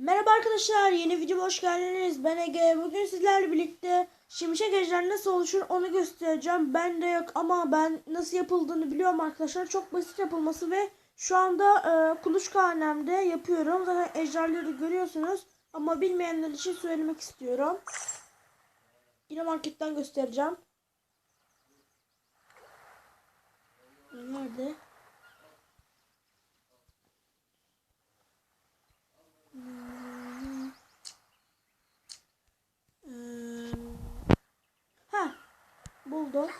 Merhaba arkadaşlar, yeni videoma hoş geldiniz. Ben Ege. Bugün sizlerle birlikte şimşek ejder nasıl oluşur onu göstereceğim. Ben de yok ama ben nasıl yapıldığını biliyorum arkadaşlar. Çok basit yapılması ve şu anda e, kuluçkahanemde yapıyorum. Zaten ejderleri görüyorsunuz. Ama bilmeyenler için söylemek istiyorum. Yine marketten göstereceğim. Buldum.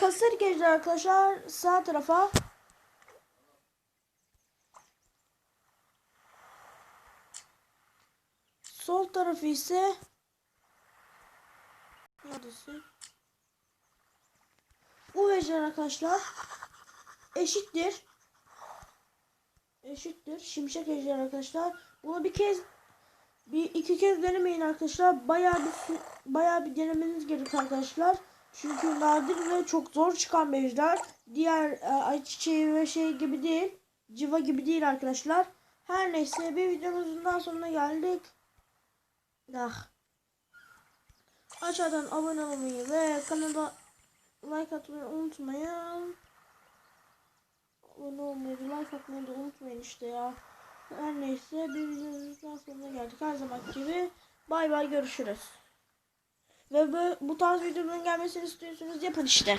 Kasır geçti arkadaşlar sağ tarafa. Sol tarafı ise neredesin? Bu ejder arkadaşlar eşittir. Eşittir. Şimşek ejder arkadaşlar. Bunu bir kez bir iki kez denemeyin arkadaşlar. Bayağı bir bayağı bir denemeniz gerek arkadaşlar. Çünkü nadir ve çok zor çıkan bir. Diğer e, ayçiçeği ve şey gibi değil. Civa gibi değil arkadaşlar. Her neyse bir videomuzun daha sonuna geldik. Ah. Aşağıdan abone olmayı ve kanala like atmayı unutmayın. Abone olmayı, like atmayı da unutmayın işte ya. Her neyse bir videomuzun daha sonuna geldik. Her zaman gibi bay bay görüşürüz. Ve bu, tarz videoların gelmesini istiyorsanız yapın işte.